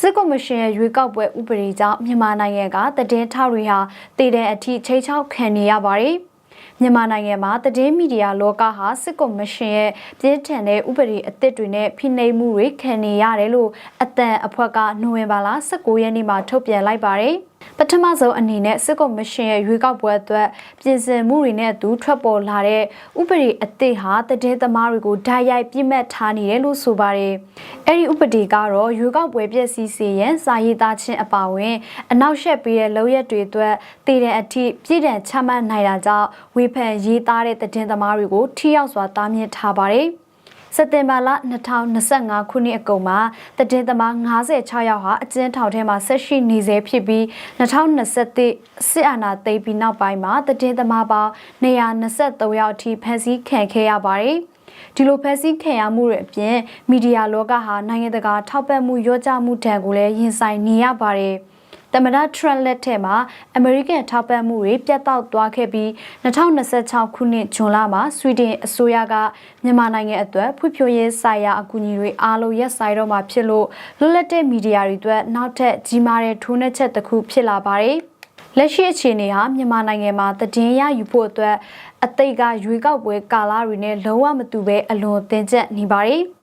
စစ်ကော်မရှင်ရဲ့ရွေးကောက်ပွဲဥပဒေကြောင့်မြန်မာနိုင်ငံကတည်င်းထောက်တွေဟာတည်တဲ့အထိချိန်ချောက်ခံနေရပါတယ်။မြန်မာနိုင်ငံမှာတည်င်းမီဒီယာလောကဟာစစ်ကော်မရှင်ရဲ့ပြင်းထန်တဲ့ဥပဒေအသစ်တွေနဲ့ဖိနှိပ်မှုတွေခံနေရတယ်လို့အတန်အဖွဲ့ကနိုဝင်ဘာလ19ရက်နေ့မှာထုတ်ပြန်လိုက်ပါတယ်။ ပထမဆုံးအနေနဲ့စစ်ကော်မရှင်ရဲ့ရွေးကောက်ပွဲအတွက်ပြင်ဆင်မှုတွေနဲ့အတူထွက်ပေါ်လာတဲ့ဥပဒေအသစ်ဟာတည်င်းသမားတွေကိုဓာတ်ရိုက်ပြစ်မှတ်ထားနေတယ်လို့ဆိုပါတယ်။အဲ့ဒီဥပဒေကတော့ရွေးကောက်ပွဲပြည့်စည်စေရန်စာရေးသားခြင်းအပါအဝင်အနောက်ရှက်ပေးတဲ့လောက်ရက်တွေအတွက်တည်တဲ့အထိပြည်တံချမှတ်နိုင်တာကြောင့်ဝေဖန်ရေးသားတဲ့တည်င်းသမားတွေကိုထိရောက်စွာတားမြစ်ထားပါတယ်။ စက်တင်ဘာလ2025ခုနှစ်အကုန်မှာတည်င်းသမား56ယောက်ဟာအကျဉ်းထောင်ထဲမှာဆက်ရှိနေဆဲဖြစ်ပြီး2021စစ်အာဏာသိမ်းပြီးနောက်ပိုင်းမှာတည်င်းသမားပေါင်း123ယောက်အထိဖမ်းဆီးခံခဲ့ရပါတယ်။ဒီလိုဖက်ဆီးခံရမှုတွေအပြင်မီဒီယာလောကဟာနိုင်ငံတကာထောက်ပံ့မှုရောကြမှုတံကိုလည်းရင်ဆိုင်နေရပါတယ်။ တမဒထရန့်လက်ထက်မှာအမေရိကန်ထောက်ပံ့မှုတွေပြတ်တောက်သွားခဲ့ပြီး2026ခုနှစ်ဇွန်လမှာဆွီဒင်အစိုးရကမြန်မာနိုင်ငံအတွက်ဖွံ့ဖြိုးရေးဆိုင်ရာအကူအညီတွေအားလုံးရပ်ဆိုင်းတော့မှာဖြစ်လို့လွတ်လပ်တဲ့မီဒီယာတွေအတွက်နောက်ထပ်ကြီးမားတဲ့ထိုးနှက်ချက်တစ်ခုဖြစ်လာပါတယ်။လက်ရှိအခြေအနေဟာမြန်မာနိုင်ငံမှာတည်င်းရယူဖို့အတွက်အသိကရွေးကောက်ပွဲကာလတွေနဲ့လုံးဝမတူဘဲအလွန်တင်ကျပ်နေပါတယ်။